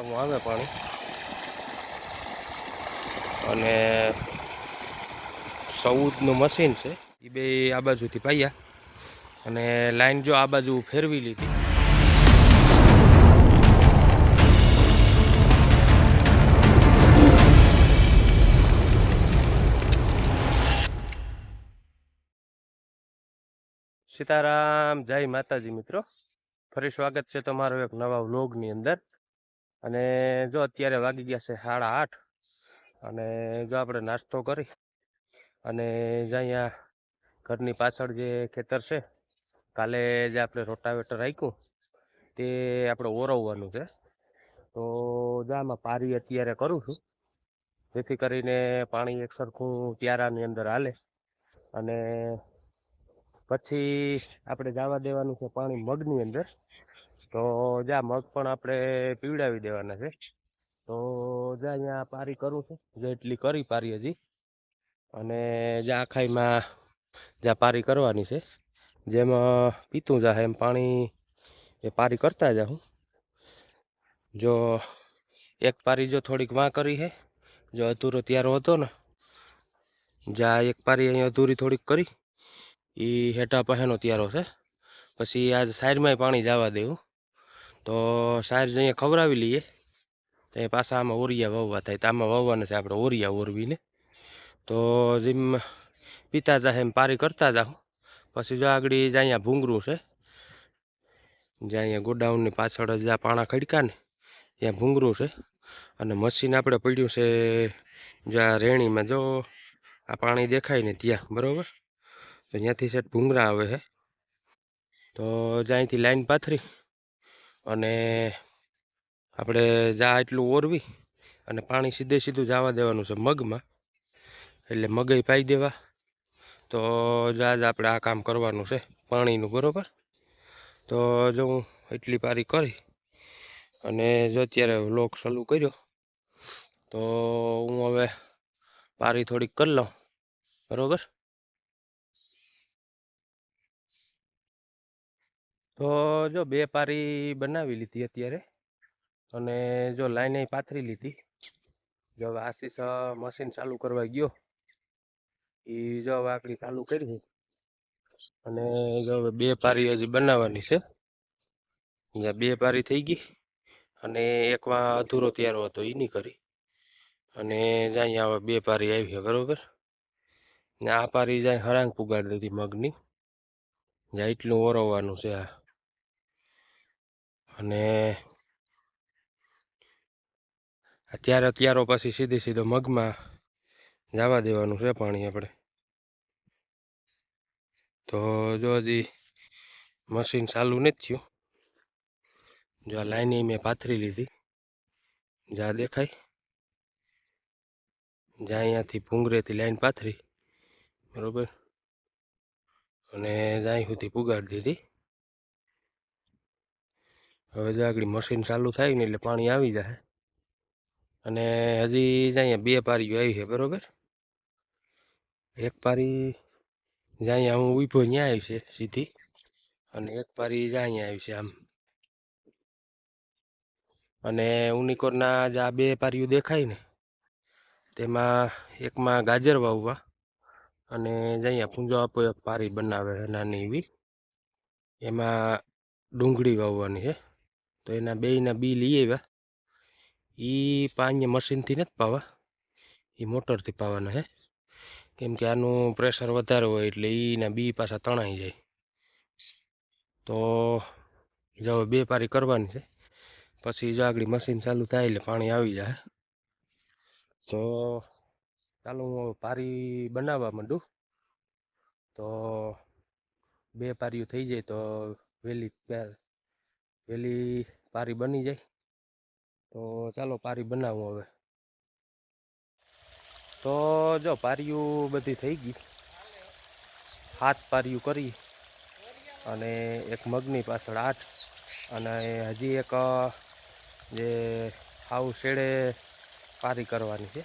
આવું આવે પાણી. અને સૌદનું મશીન છે. એ બે આ બાજુથી પાયા. અને લાઈન જો આ બાજુ ફેરવી લીધી. સીતારામ, જય માતાજી મિત્રો. ફરી સ્વાગત છે તમારો એક નવા વ્લોગની અંદર. અને જો અત્યારે વાગી ગયા છે સાડા આઠ, અને જો આપણે નાસ્તો કરી અને જે અહીંયા ઘરની પાછળ જે ખેતર છે, કાલે જે આપણે રોટાવેટર રાખ્યું, તે આપણે ઓરવવાનું છે. તો જો આમાં પારી અત્યારે કરું છું, જેથી કરીને પાણી એક સરખું ત્યારાની અંદર હાલે અને પછી આપણે જવા દેવાનું છે પાણી મગની અંદર. તો જ્યાં મગ પણ આપણે પીવડાવી દેવાના છે. તો જ્યાં અહીંયા પારી કરું છું. જેટલી કરી પારી હજી. અને જ્યાં આખાઈમાં જ્યાં પારી કરવાની છે. જેમાં પીતું જા એમ પાણી એ પારી કરતા જાઉં જો એક પારી જો થોડીક વાં કરી છે જો અધૂરો ત્યારો હતો ને. જ્યાં એક પારી અહીંયા અધૂરી થોડીક કરી. એ હેઠા પહેનો ત્યારો છે. પછી આજ સાઈડમાંય પાણી જવા દેવું. તો સાહેબ અહીંયા ખવડાવી લઈએ. તો પાછા આમાં ઓરિયા વાવવા થાય. તો આમાં વાવવાના છે આપણે ઓરિયા ઓરવીને. તો જેમ પીતા જાહે એમ પારી કરતા જાઉં પછી જો આગળ જ અહીંયા ભૂંગરું છે, જ્યાં અહીંયા ગોડાઉનની પાછળ જ પાણા ખડકા ને, ત્યાં ભૂંગરું છે. અને મશીન આપણે પડ્યું છે, જો આ રેણીમાં જો આ પાણી દેખાય ને ત્યાં, બરાબર? તો ત્યાંથી સેટ ભૂંગરા આવે છે. તો જ્યાંથી લાઈન પાથરી અને આપણે જા એટલું ઓરવી અને પાણી સીધે સીધું જવા દેવાનું છે મગમાં. એટલે મગઈ પાઈ દેવા. તો જા જ આપણે આ કામ કરવાનું છે પાણીનું, બરાબર? તો જો હું એટલી પારી કરી અને જો અત્યારે લોક ચાલુ કર્યો, તો હું હવે પારી થોડીક કરી લઉં. બરાબર? તો જો બે પારી બનાવી લીધી અત્યારે અને જો લાઈને પાથરી લીધી. જો હવે આશીષ મશીન ચાલુ કરવા ગયો. એ જો આકડી ચાલુ કરી. અને જો બે પારી હજી બનાવવાની છે. જ્યાં બે પારી થઈ ગઈ અને એકમાં અધૂરો ત્યારો હતો એ નહીં કરી. અને જ્યાં અહીંયા હવે બે પારી આવી છે, બરોબર? ને આ પારી જાય હરાંગ પુગાડી દીધી મગની. જ્યાં એટલું ઓરવવાનું છે આ. અને અત્યારે ત્યારો પછી સીધી સીધો મગમાં જવા દેવાનું છે પાણી આપણે. તો જો હજી મશીન ચાલુ નથી થયું. જો આ લાઈન મેં પાથરી લીધી. જ્યાં દેખાય. જ્યાં અહીંયાથી ભૂંગરેથી લાઈન પાથરી. બરોબર. અને જ્યાં સુધી પુગાડી દીધી. હવે જો આગળ મશીન ચાલુ થાય ને એટલે પાણી આવી જાય અને હજી અહીંયા બે પારીઓ આવી છે, બરોબર? એક પારી જ્યાં અહીંયા હું ઊભો ત્યાં આવી છે, સીધી. અને એક પારી જ્યાં અહીંયા આવી છે, આમ. અને ઉનિકોરના જે આ બે પારીઓ દેખાય ને, તેમાં એકમાં ગાજર વાવવા અને જ્યાં અહીંયા પૂંજો આપો એક પારી બનાવે નાની એવી. એમાં ડુંગળી વાવવાની છે. તો એના બેયના બી લઈ આવ્યા. એ પાણી મશીનથી નથી પાવા. એ મોટરથી પાવાના છે કેમ કે આનું પ્રેશર વધારે હોય એટલે એના બી પાછા તણાઈ જાય. તો જો બે પારી કરવાની છે. પછી જો આગળ મશીન ચાલુ થાય એટલે પાણી આવી જાય. તો ચાલો હું પારી બનાવવા માંડું. તો બે પારીઓ થઈ જાય તો વહેલી વહેલી પારી બની જાય. તો ચાલો પારી બનાવું હવે. તો જો પારીયું બધી થઈ ગઈ. હાથ પારીયું કરી અને એક મગની પાછળ આઠ અને હજી એક જે હાવ શેડે પારી કરવાની છે.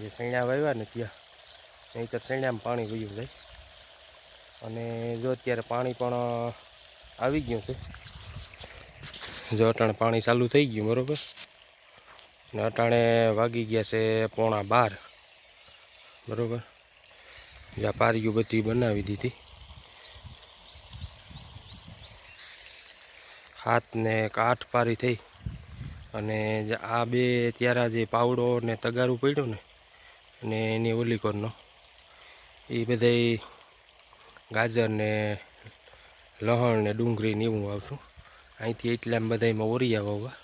જે શેણા વાવ્યા ને ત્યાં. નહીં તો શેણામાં પાણી વયું જાય. અને જો અત્યારે પાણી પણ આવી ગયું છે. જો અટાણે પાણી ચાલુ થઈ ગયું, બરોબર? ને અટાણે વાગી ગયા છે પોણા બાર, બરોબર? જ્યાં પારીઓ બધી બનાવી દીધી. હાથને આઠ પારી થઈ અને આ બે ત્યારે જે પાવડો ને તગારું પડ્યું ને અને એની ઓલીકોરનો, એ બધાય ગાજર ને લહણ ને ડુંગળી ને એવું આવશું અહીંથી એટલે આમ બધામાં ઓરી આવવા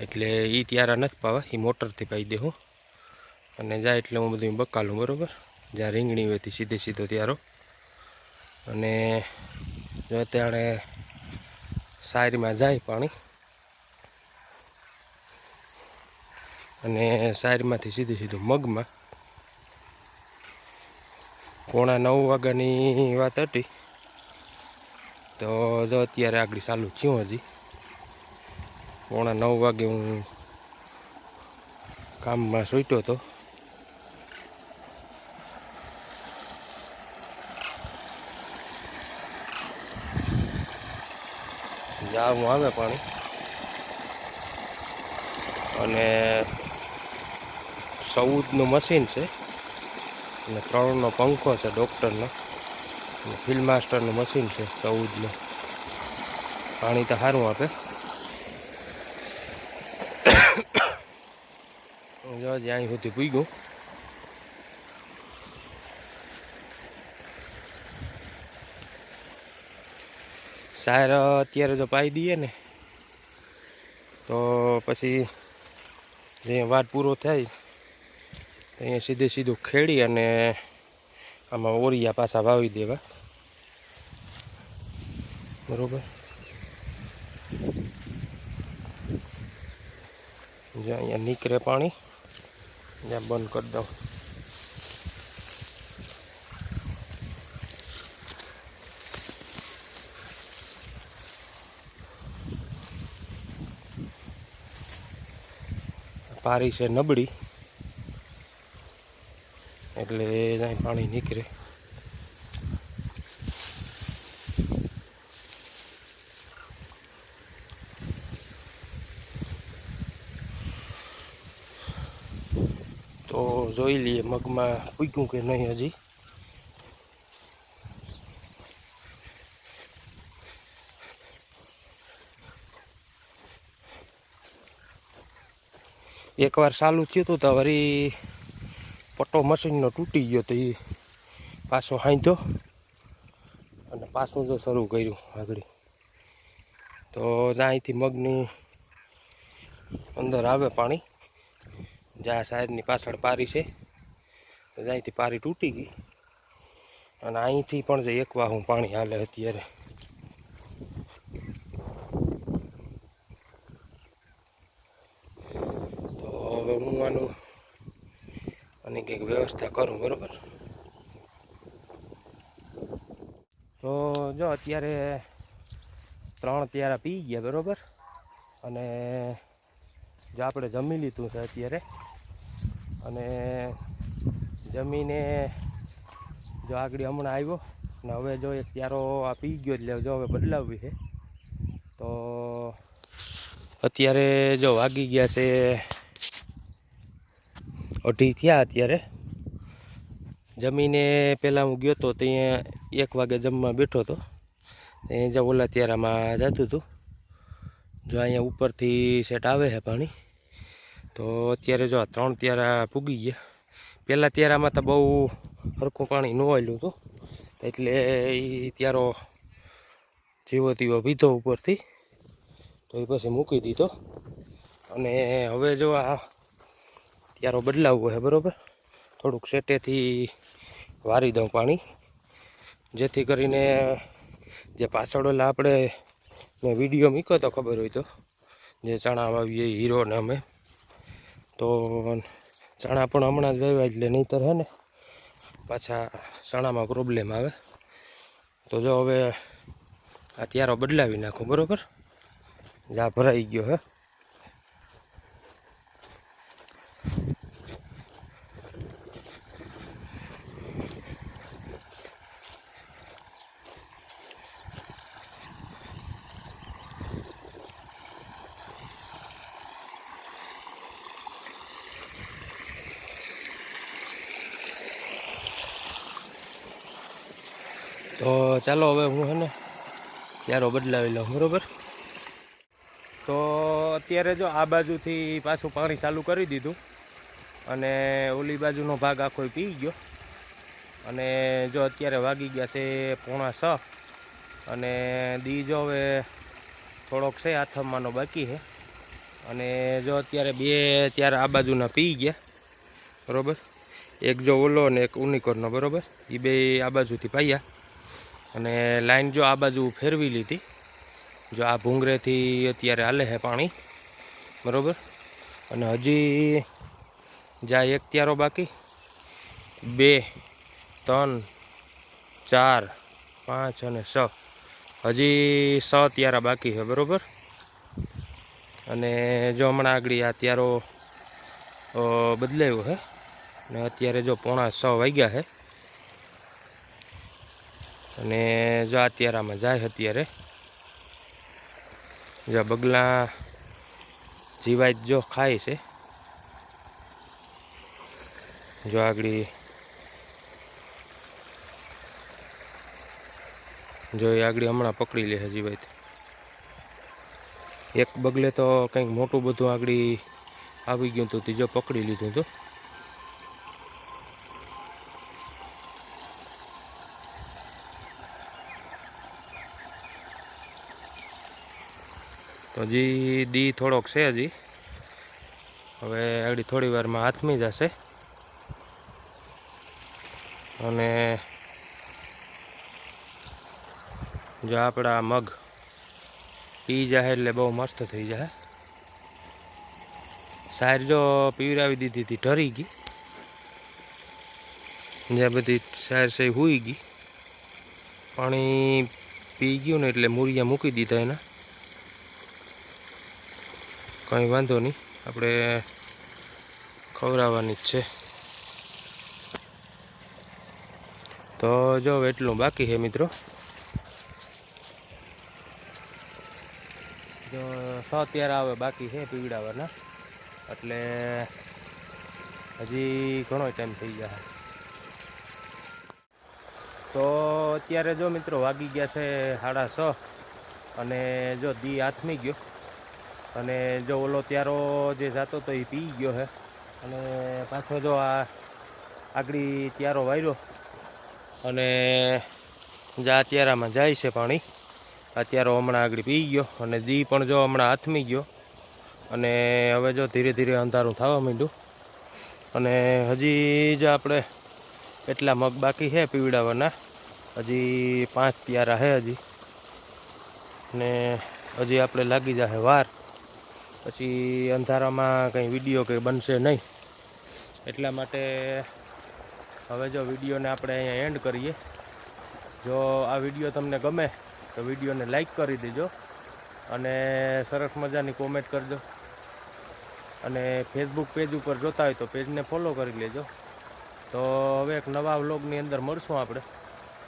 એટલે એ ત્યારા નથી પાવા એ મોટરથી પાઈ દેવું અને જાય એટલે હું બધું બકાલું, બરાબર? જ્યાં રીંગણી હોયથી સીધે સીધો ત્યારો અને જો અત્યારે સાયરીમાં જાય પાણી. અને શાયરીમાંથી સીધું સીધું મગમાં. પોણા નવ વાગ્યાની વાત હતી. તો જો અત્યારે આગળ ચાલુ થયું હજી. પોણા નવ વાગે હું કામમાં સૂટ્યો હતો. જાવું આવે પાણી. અને ચૌદનું મશીન છે. અને ત્રણનો પંખો છે, ડૉક્ટરનો. ફિલ્ડ માસ્ટરનું મશીન છે ચૌદનું પાણી તો સારું આપે. જો જ્યાં સુધી પૂગ્યું. સાર અત્યારે જો પાઈ દઈએ ને, તો પછી જે વાત પૂરો થાય, તો અહીંયા સીધે સીધું ખેડી અને આમાં ઓરિયા પાછા વાવી દેવા. બરોબર? જે અહીંયા નીકળે પાણી, ત્યાં બંધ કરી દઉં. પારી છે નબળી. એટલે ત્યાં પાણી નીકળે. તો જોઈ લઈએ મગમાં પૂગ્યું કે નહીં હજી. એકવાર ચાલુ થયું હતું તો વળી પટ્ટો મશીનનો તૂટી ગયો તો એ પાછો હાંધ્યો અને પાછું જો શરૂ કર્યું આગળ. તો અહીંથી મગની અંદર આવે પાણી, જ્યાં સાહેબની પાછળ પારી છે અહીંથી પારી તૂટી ગઈ. અને અહીંથી પણ જે એક વાહું પાણી હાલે અત્યારે તો હવે હું આનું આની કંઈક વ્યવસ્થા કરું, બરાબર? તો જો અત્યારે ત્રણ ત્યારા પી ગયા, બરોબર? અને જો આપણે જમી લીધું છે અત્યારે, અને જમીને જો આગળ હમણાં આવ્યો, ને હવે જો એક ત્યારો આ પી ગયો એટલે જો હવે બદલાવવી છે. તો અત્યારે જો વાગી ગયા છે અઢી થયા અત્યારે. જમીને પહેલાં હું ગયો તો ત્યાં એક વાગે જમવા બેઠો હતો. ત્યાં જ ઓલા ત્યારામાં જતું હતું. જો અહીંયા ઉપરથી સેટ આવે છે પાણી, તો અત્યારે જો ત્રણ ત્યારા પૂગી ગયા. પહેલાં ત્યારામાં તો બહુ સરખું પાણી ન આવેલું હતું. એટલે એ ત્યારો જીવો તીવો પીધો ઉપરથી. તો એ પછી મૂકી દીધો. અને હવે જો આ ત્યારો બદલાવવો છે બરાબર? થોડુંક સેટેથી વારી દઉં પાણી. જેથી કરીને જે પાછળ ઓલા આપણે મેં વીડિયો મૂક્યો તો ખબર હોય તો, જે ચણા વાવીએ હીરોને અમે. તો ચણા પણ હમણાં જ વાવ્યા એટલે નહીંતર હે ને પાછા ચણામાં પ્રોબ્લેમ આવે. તો જો હવે આ ત્યારો બદલાવી નાખું, બરાબર? જા ભરાઈ ગયો હે તો ચાલો હવે હું હે ને ક્યારો બદલાવી લઉં, બરોબર? તો અત્યારે જો આ બાજુથી પાછું પાણી ચાલુ કરી દીધું અને ઓલી બાજુનો ભાગ આખો પી ગયો. અને જો અત્યારે વાગી ગયા છે પોણા છ અને દી જો હવે થોડોક છે આથમવાનો બાકી છે. અને જો અત્યારે બે ત્યારે આ બાજુના પી ગયા, બરોબર? એક જો ઓલો અને એક ઉનિકોરનો બરોબર? એ બે આ બાજુથી પાયા. અને લાઈન જો આ બાજુ ફેરવી લીધી. જો આ ભૂંગરેથી અત્યારે હાલે છે પાણી. બરાબર? અને હજી જ્યાં એક ત્યારો બાકી. બે, ત્રણ, ચાર, પાંચ અને છ. હજી છ ત્યારા બાકી છે, બરોબર? અને જો હમણાં આગળ આ ત્યારો બદલાયો છે અને અત્યારે જો પોણા છ વાગ્યા છે અને જો અત્યારે આમાં જાય અત્યારે, જો બગલા જીવાય જો ખાય છે. જો આગળ જો એ આગળ હમણાં પકડી લે છે જીવાત એક બગલે તો કંઈક મોટું બધું આગળ આવી ગયું હતું જો પકડી લીધું હતું. તો હજી દી થોડોક છે હજી. હવે આગળ થોડી વારમાં હાથમી જશે. અને જો આપણા મગ પી જાય એટલે બહુ મસ્ત થઈ જાય. સાર જો પીવરાવી દીધી હતી, ઢરી ગઈ. જ્યાં બધી સાર એ હુઈ ગઈ. પાણી પી ગયું ને એટલે મૂળિયા મૂકી દીધા એના. કંઈ વાંધો નહીં. આપણે ખવડાવવાની જ છે. તો જો એટલું બાકી છે મિત્રો. જો સો ત્યારે આવે બાકી છે પીવડાવવાના. એટલે હજી ઘણો ટાઈમ થઈ જશે તો અત્યારે જો મિત્રો વાગી ગયા છે સાડા છ અને જો દી હાથમી ગયો. અને જો ઓલો ત્યારો જે જાતો તો એ પી ગયો છે અને પાછો જો આ આગળી ત્યારો વાર્યો અને જા ત્યારામાં જાય છે પાણી. અત્યારો હમણાં આગળ પી ગયો અને દી પણ જો હમણાં હાથમી ગયો. અને હવે જો ધીરે ધીરે અંધારું થવા માંડ્યું. અને હજી જો આપણે એટલા મગ બાકી છે પીવડાવવાના. હજી પાંચ ત્યારા છે હજી. ને હજી આપણે લાગી જશે વાર. પછી અંધારામાં કંઈ વીડિયો કંઈ બનશે નહીં. એટલા માટે હવે જો વિડીયોને આપણે અહીંયા એન્ડ કરીએ. જો આ વીડિયો તમને ગમે તો વિડીયોને લાઈક કરી દેજો અને સરસ મજાની કોમેન્ટ કરજો. અને ફેસબુક પેજ ઉપર જોતા હોય તો પેજને ફોલો કરી લેજો. તો હવે એક નવા વ્લોગની અંદર મળશું આપણે.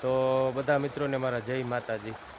તો બધા મિત્રોને મારા જય માતાજી.